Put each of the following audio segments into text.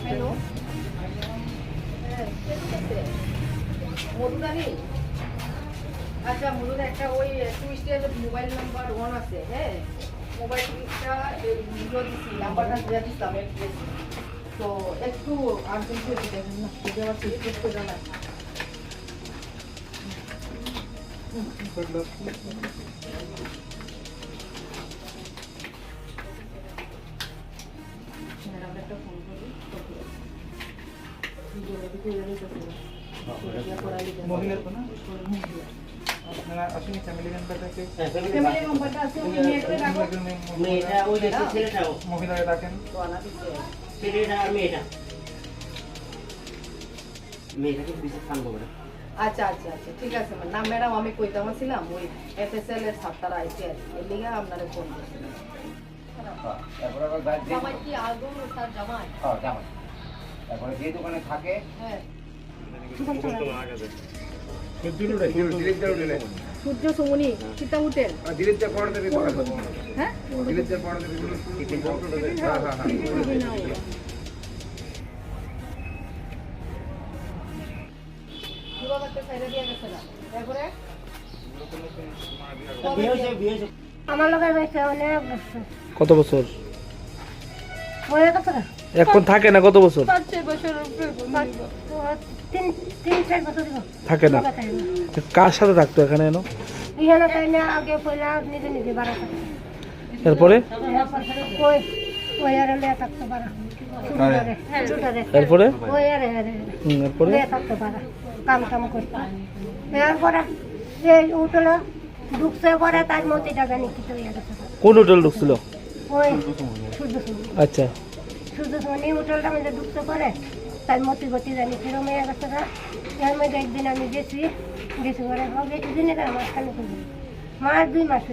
Hello মধুদানি আচ্ছা মধুদা একটা ওই টুইস্টের মোবাইল নাম্বার ওয়ান আছে হ্যাঁ মোবাইলটা দিচ্ছি নাম্বারটা দিয়ে একটু তো একটু আর্জেন্ট হয়ে দেখেন না যদি আমার চেক করে না ম্যাডাম একটা ফোন করি ভিডিও রেডি করে দিতে মহিলার তো না আপনারা আসেনি ফ্যামিলি মেম্বার ফ্যামিলি নাম্বারটা আছে ওই রাখো মেয়েটা ওই দেখছি ছেলেটাও মহিলারা ডাকেন তো আনা দিতে ছেলেটা আর মেয়েটা। মেয়েটাকে বিশেষ ফান করবে আচ্ছা আচ্ছা আচ্ছা ঠিক আছে না ম্যাডাম আমি কইতাম ছিলাম ওই এফএসএল এর ছাত্ররা আইসি আর। এর লিগে আপনারে ফোন করছিলাম তারপরে আবার গাছ জামাই কি আলবম স্যার জামাই? হ্যাঁ জামাই। তারপরে যে দোকানে থাকে হ্যাঁ। সূর্য সুমনি সীতা হোটেল হ্যাঁ? আমার লগে অনেক বছর কত বছর? না? এখন থাকে না কত বছর? থাকে না। কার সাথে থাকতো এখানে এনো? তাই না আগে পয়লা নিজে নিজে বাড়া থাকে এরপরে? এরপরে? কাম টাম করতে। উঠল ঢুকছে পরে তার কোন হোটেল ঢুকছিল? ওই সূর্য শুধু মানে হোটেলটা মধ্যে ঢুকতে পারে তার মতি গতি জানি কিরম হয়ে গেছে এর মধ্যে একদিন আমি গেছি গেছি ঘরে হবে দিনে না আমার খালি করব। মাস দুই মাস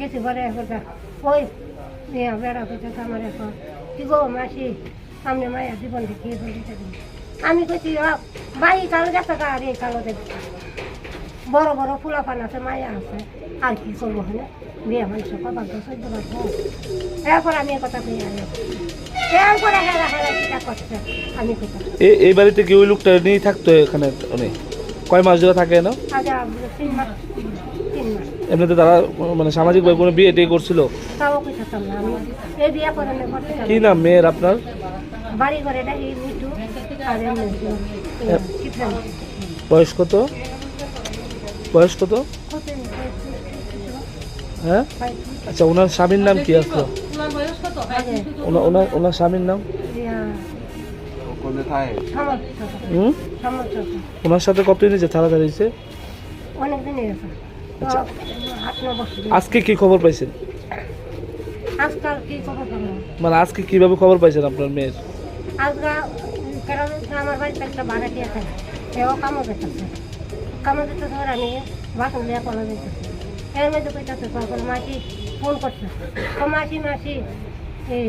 গেছি ঘরে একটা ওই বেড়া করতে আমার এখন। কি গো মাসি সামনে মায়া জীবন দেখিয়ে বলতে আমি কইছি "আ, ভাই কালো গেছে আর এই কালো দেখি বড় বড় ফুলা পান আছে মায়া আছে। আর কি করব হলে? বিয়ে মানুষ কবার তো চোদ্দ বছর এরপর আমি কথা কই আনি এরপরে হেরা হেরা চিন্তা করছে আমি কোথা এই বাড়িতে কি ওই লোকটা নিয়ে থাকতো এখানে অনেক কয় মাস ধরে থাকে না তিন মাস তিন মাস। এমনিতে তারা মানে সামাজিকভাবে কোনো বিয়ে টিয়ে করছিল? না কি নাম মেয়ের আপনার? বয়স কত? বয়স কত? হ্যাঁ? আচ্ছা ওনার স্বামীর নাম কি আসলো ওনার স্বামীর নাম? ওনার সাথে কতদিন যে ছাড়া দাঁড়িয়েছে আচ্ছা। আজকে কি খবর পাইছেন? মানে আজকে কীভাবে খবর পাইছেন আপনার মেয়ের? আমার বাড়িতে একটা কামও যেতেছে কামও যেতেছে ওর আমি বাসন দিয়ে কলা যেতেছে এর মধ্যে কইতেছে তখন মাসি ফোন করছে। তো মাসি মাসি, এই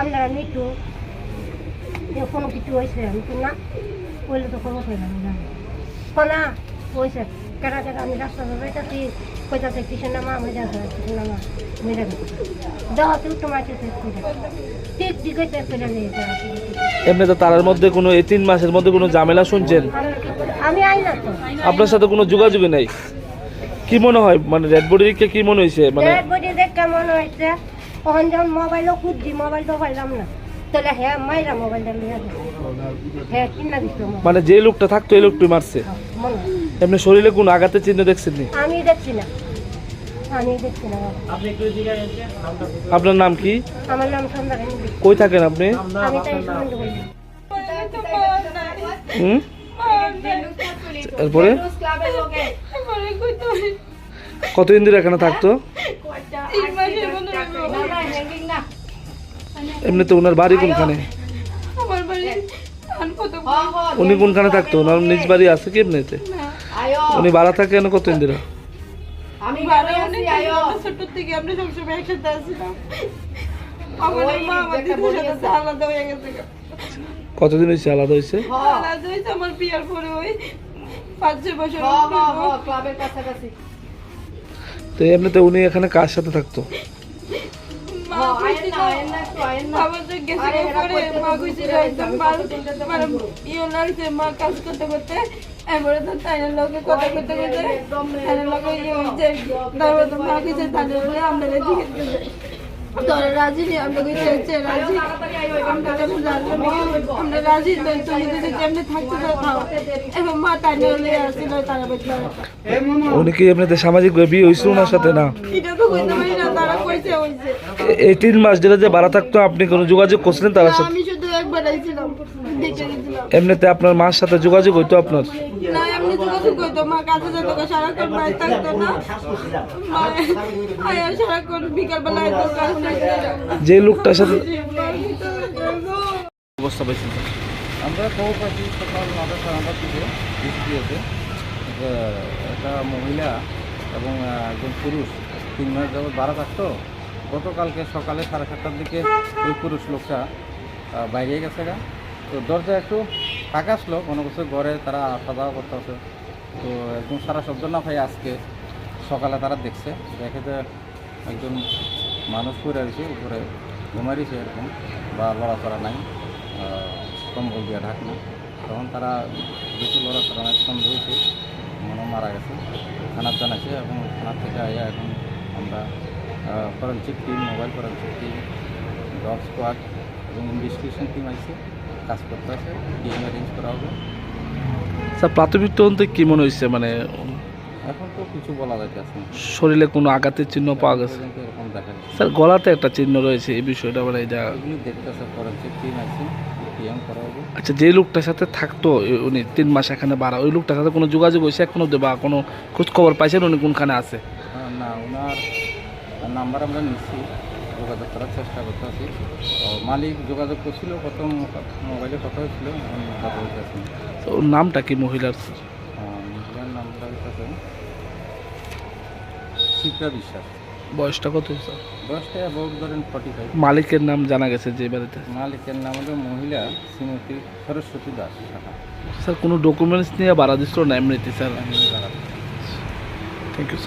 আপনারা মিটু এ কোনো কিছু হয়েছে আমি তো না বললে তো কোনো পাইলাম না কোনা হয়েছে কেটা কেটা আমি রাস্তা যাইতেছি কইতাছে কিসের নামা আমি যাচ্ছি কিসের নামা মেরে গেছে দেওয়া তুই তো মাসি ঠিক নিয়েছে এমনি তো তার মধ্যে কোনো এই তিন মাসের মধ্যে কোনো ঝামেলা শুনছেন? আমি আই না তো। আপনার সাথে কোনো যোগাযোগই নেই। কি মনে হয়? মানে রেড বডিকে কি মনে হয়েছে মানে ডেড বডি দেখ কেমন হয়েছে তখন যখন মোবাইলও খুঁজছি মোবাইল তো পাইলাম না। তাহলে হ্যাঁ মাইরা মোবাইলটা লিয়ে হ্যাঁ কিনা দিছিল মানে যে লোকটা থাকতো এই লোকটি মারছে। মনে এমনি শরীরে কোনো আঘাতের চিহ্ন দেখছেন নি? আমি দেখছি না। আপনার নাম কি? আমার নাম কই থাকেন আপনি? হুম? এরপরে? কতদিন ধরে এখানে থাকতো? এমনিতে ওনার বাড়ি কোনখানে? উনি কোনখানে থাকতো? ওনার নিজ বাড়ি আছে কি এমনিতে? উনি ভাড়া থাকেন হয়ে গেছে। কতদিন হয়েছে? আলাদা হয়েছে? হ্যাঁ আলাদা হয়েছে আমার বিয়ার পরে ওই পাঁচ ছয় বছর হলো। ক্লাবের কাছাকাছি। তো এমনিতে উনি এখানে কার সাথে থাকতো? যে গেছে পরে মা করতে একদম যাবে, মার কতজন যাতে মানে ইয়ে লাগছে মা কাজ করতে করতে এবারে তো তাইনের লগে কথা করতে করতে তাইনের লগে ইয়ে হয়েছে তারপর তো মা কইছে তাদের বলে আমরা দিকে তোরা রাজি নেই আমরা কইছে হচ্ছে রাজি আমরা যখন জানলাম আমরা রাজি তো তুমি যদি কেমনে থাকতে চাও এখন মা তাইনের লগে আসছিল তারা বেতলা উনি কি এমনিতে সামাজিকভাবে বিয়ে হয়েছিল ওনার সাথে না? এটা তো কইতে পারি না এই তিন মাস যেটা যে ভাড়া থাকতো আপনি কোনো যোগাযোগ করছিলেন তার সাথে? আমি শুধু একবার আইছিলাম দেখে গেছিলাম। এমনিতে আপনার মার সাথে যোগাযোগ হইতো আপনার? না এমনি যোগাযোগ করতো মা কাছে যেত সারাক্ষণ থাকতো না। মা আয়া সারাক্ষণ বিকালবেলা এত কাজ থাকতো যে লোকটার সাথে অবস্থা আমরা খবর পাচ্ছি সকাল নটা সাড়ে নটার দিকে বৃষ্টিতে একটা মহিলা এবং একজন পুরুষ। তিন মাস যাবত ভাড়া থাকতো। গতকালকে সকালে সাড়ে সাতটার দিকে ওই পুরুষ লোকটা বাইরে গেছে গা। তো দরজা একটু ফাঁকা আসলো কোনো কিছু ঘরে তারা আসা যাওয়া করতে আছে তো একদম সারা শব্দ না পাই আজকে সকালে তারা দেখছে। দেখে যে একজন মানুষ পড়ে রয়েছে উপরে ঘুমাই রয়েছে এরকম বা লড়াচড়া নাই কম্বল দিয়ে ঢাকনা। তখন তারা বেশি লড়াচড়া নাই, সন্দেহ হয়েছে, মনে মারা গেছে। থানার জানাইছে এবং থানার থেকে আইয়া এখন আমরা forensic team mobile forensic team dog squad এবং ইনভেস্টিগেশন টিম আছে কাজ করতে আছে ডিএম অ্যারেঞ্জ করা হবে। স্যার প্রাথমিক তদন্তে কি মনে হয়েছে মানে এখন তো কিছু বলা না। শরীরে কোনো আঘাতের চিহ্ন পাওয়া গেছে? এরকম দেখা যাচ্ছে স্যার গলাতে একটা চিহ্ন রয়েছে এই বিষয়টা মানে এটা দেখতেছে ফরেন্সিক টিম আছে আচ্ছা যে লোকটার সাথে থাকতো উনি তিন মাস এখানে বাড়া ওই লোকটার সাথে কোনো যোগাযোগ হয়েছে এখনও বা কোনো খোঁজ খবর পাইছেন উনি কোনখানে আছে? ওনার নাম্বার আমরা নিচ্ছি যোগাযোগ করার চেষ্টা করতে আছি তো মালিক যোগাযোগ করছিল কত মোবাইলে কথা হয়েছিল কথা হইতেছে তো ওর নামটা কি মহিলার? মহিলার নামটা হইতেছে শিপ্রা বিশ্বাস। বয়সটা কত স্যার বয়সটা অ্যাবাউট ধরেন ফর্টি ফাইভ মালিকের নাম জানা গেছে যে বাড়িতে? মালিকের নাম হলো মহিলা শ্রীমতী সরস্বতী দাস স্যার কোনো ডকুমেন্টস নিয়ে বাড়া দিছিল না এমনিতে স্যার? Thank you sir